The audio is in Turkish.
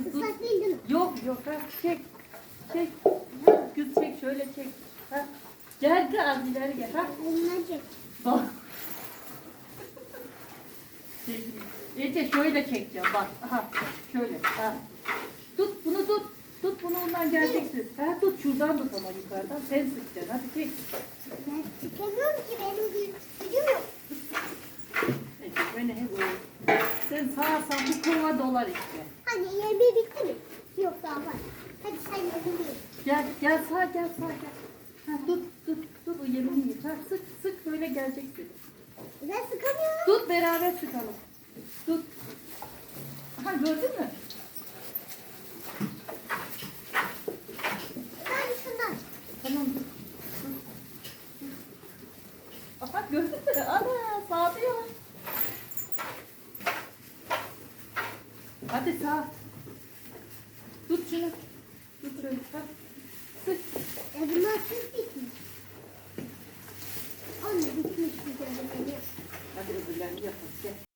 Islak mi? Yok yok ha çek. Çek. Kız çek şöyle çek. Ha. Gel de az ileri gel. Ha. Ondan çek. Bak. Ece şöyle çekeceğim bak. Aha şöyle. Ha. Tut bunu tut. Tut bunu ondan geleceksin. Ha tut şuradan tut ama yukarıdan. Sen sıkacaksın. Hadi çek. Ben çıkamıyorum ki benim gü- gücüm yok. Ece beni hep öyle. Sağarsan bu kova dolar işte. Hani yemeği bitti mi? Yok daha var. Hadi sen yemeği Gel gel sağ gel sağ gel. Ha, tut tut tut o yemeğini ye. Ha, sık sık böyle geleceksin. Ben sıkamıyorum. Tut beraber sıkalım. Tut. Aha gördün mü? Tamam Hadi sağ. Tut şunu. Tut şunu. Hadi. Sık. Ya bunlar sık bitmiş. Anne bitmiş güzelim. Hadi öbürlerini yapalım. Gel.